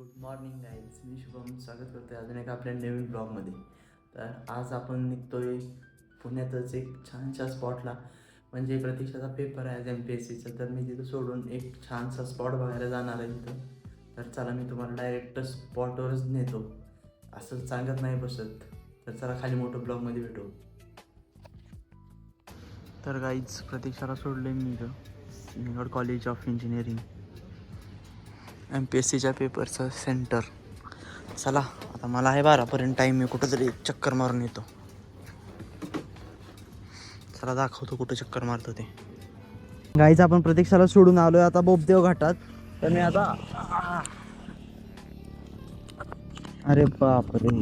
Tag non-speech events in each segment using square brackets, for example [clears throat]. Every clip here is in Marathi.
गुड मॉर्निंग गाईज मी शुभम स्वागत करतो अजून एका आपल्या नवीन ब्लॉगमध्ये. तर आज आपण निघतोय पुण्यातच एक छानशा स्पॉटला म्हणजे प्रतीक्षाचा पेपर आहे आज एम पी एस सीचा तर मी तिथं सोडून एक छानसा स्पॉट बघायला जाणार आहे तिथं तर चला मी तुम्हाला डायरेक्ट स्पॉटवरच नेतो. असं सांगत नाही बसत. तर चला खाली मोठं ब्लॉगमध्ये भेटू. तर गाईज प्रतीक्षाला सोडले मी इथं. College of engineering M P S सीच्या पेपरचं सेंटर चला आता मला आहे बारापर्यंत टाईम मी कुठंतरी चक्कर मारून येतो. चला दाखवतो कुठं चक्कर मारतो ते. गाईचं आपण प्रतीक्षाला सोडून आलोय आता बोबदेव घाटात. तर मी आता अरे बापरे.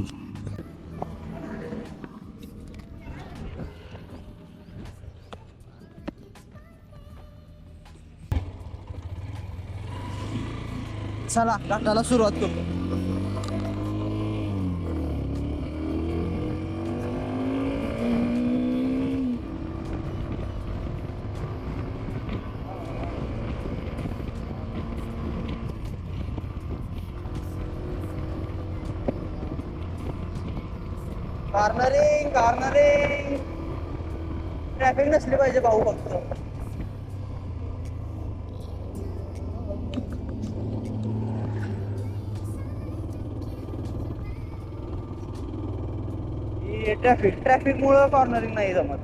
चला घाटाला सुरुवात करतो. कार्नरिंग कार्नरिंग ट्रॅफिक नसली पाहिजे भाऊ फक्त. ट्रॅफिक ट्रॅफिक मुळे कॉर्नरिंग नाही जमत.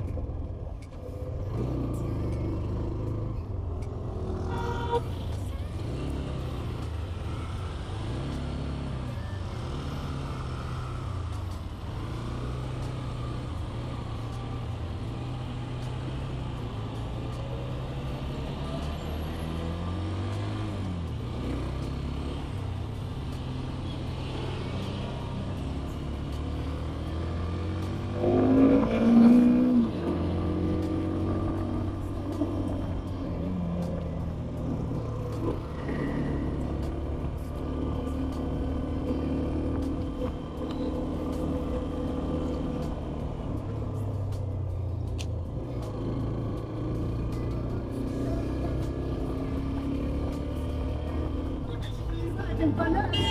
我。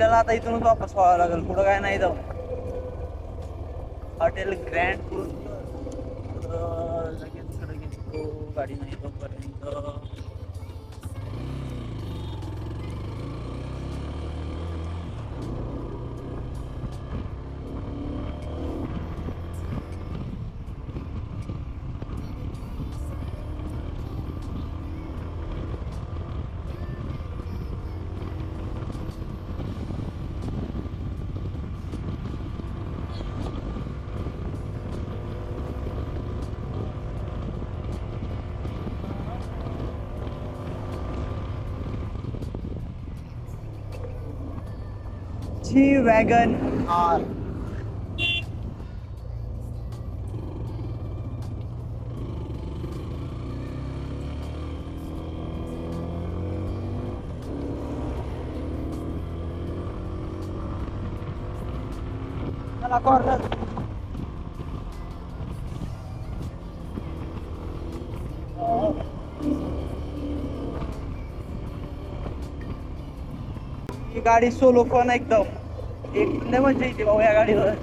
आपल्याला आता इथूनच वापस व्हावं लागेल. पुढं काय नाही जाऊ. हॉटेल ग्रँड लगेच कडे गाडी नाही तोपर्यंत जी वॅगन. आर. कॉर्नर ही गाडी सोलो पण एकदम. एक लय मजा येते भाऊ या गाडीवर.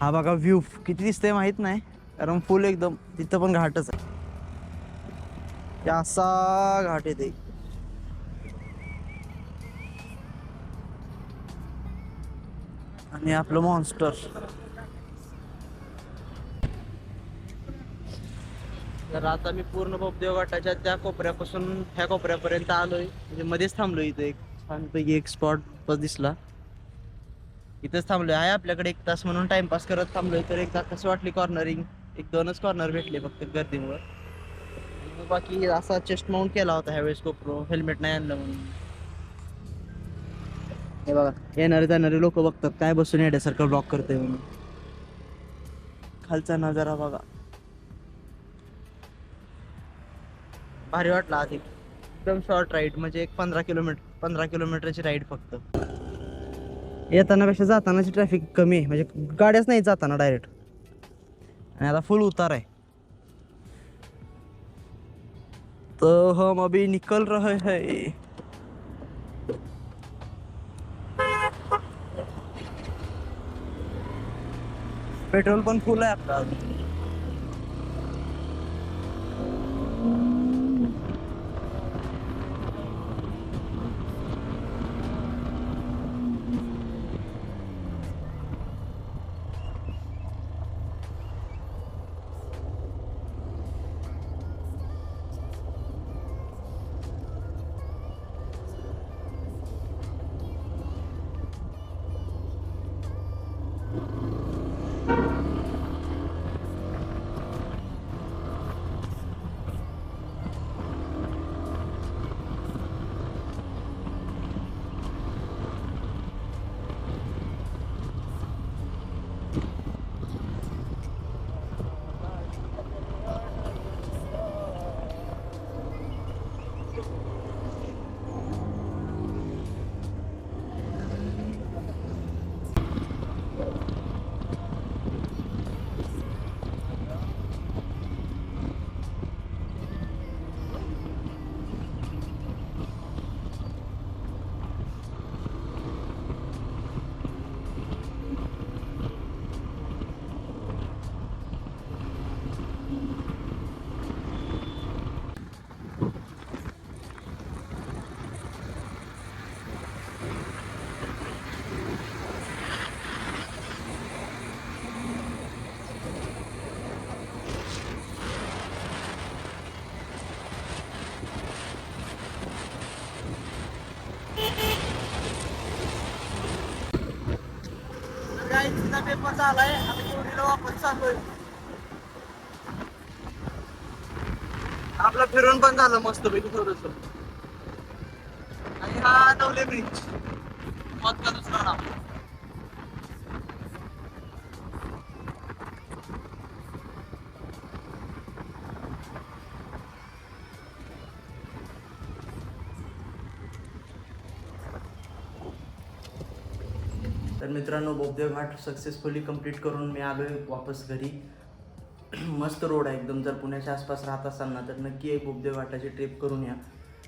हा बघा व्ह्यू किती दिसतंय माहीत नाही कारण फुल एकदम तिथं पण घाटच आहे. असा घाट येते आणि आपलं मॉन्स्टर तर आता मी पूर्ण बोपदेव घाटाच्या त्या कोपऱ्यापासून ह्या कोपऱ्यापर्यंत आलोय. म्हणजे मध्येच थांबलो इथं एक. छानपैकी एक स्पॉट दिसला. इथंच थांबलोय. आहे आपल्याकडे एक तास म्हणून टाइमपास करत थांबलोय तर एकदा कसं वाटली कॉर्नरिंग एक दोनच कॉर्नर भेटले फक्त गर्दीमुळे. बाकी असा चेस्ट माउंट केला होता ह्यावेळेस कोपरो. हेल्मेट नाही आणलं म्हणून. हे बघा येणारे जाणारे लोक बघतात काय बसून येण्यासारखं ब्लॉक करते म्हणून. खालचा नजारा बघा. भारी वाटला आधी. एकदम शॉर्ट राईड म्हणजे एक पंधरा किलोमीटर पंधरा किलोमीटरची राईड फक्त. येताना पेक्षा जातानाची ट्रॅफिक कमी आहे म्हणजे गाड्याच नाही जाताना डायरेक्ट आणि आता फुल उतार आहे. तो हम अभी निकल रहे हैं. पेट्रोल पण फुल आहे आपला पेपर झालाय आम्ही चोरीला वापस चाललोय. आपलं फिरून पण झालं मस्त पैकी थोडस. आणि हा नवले ब्रिज मत का दुसरा नाव मित्रांनो बोगदेव घाट सक्सेसफुली कंप्लीट करून मी आलो आहे वापस घरी. [clears throat] मस्त रोड आहे एकदम. जर पुण्याच्या आसपास राहत असाल ना तर नक्की एक बोगदेव घाटाची ट्रिप करून या.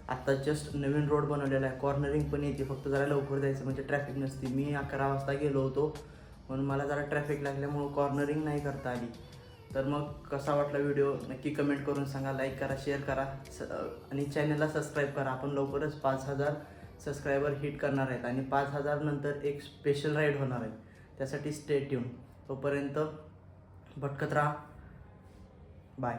आत्ता जस्ट नवीन रोड बनवलेला आहे. कॉर्नरिंग पण येते. फक्त जरा लवकर जायचं म्हणजे ट्रॅफिक नसते. मी अकरा वाजता गेलो होतो म्हणून मला जरा ट्रॅफिक लागल्यामुळं कॉर्नरिंग नाही करता आली. तर मग कसा वाटला व्हिडिओ नक्की कमेंट करून सांगा. लाईक करा शेअर करा. स आणि चॅनलला सबस्क्राईब करा. आपण लवकरच पाच हजार सबस्क्रायबर हिट करणार आहेत आणि पाच हजार नंतर एक स्पेशल राईड होणार आहे. त्यासाठी स्टे ट्यून तोपर्यंत भटकत राहा. बाय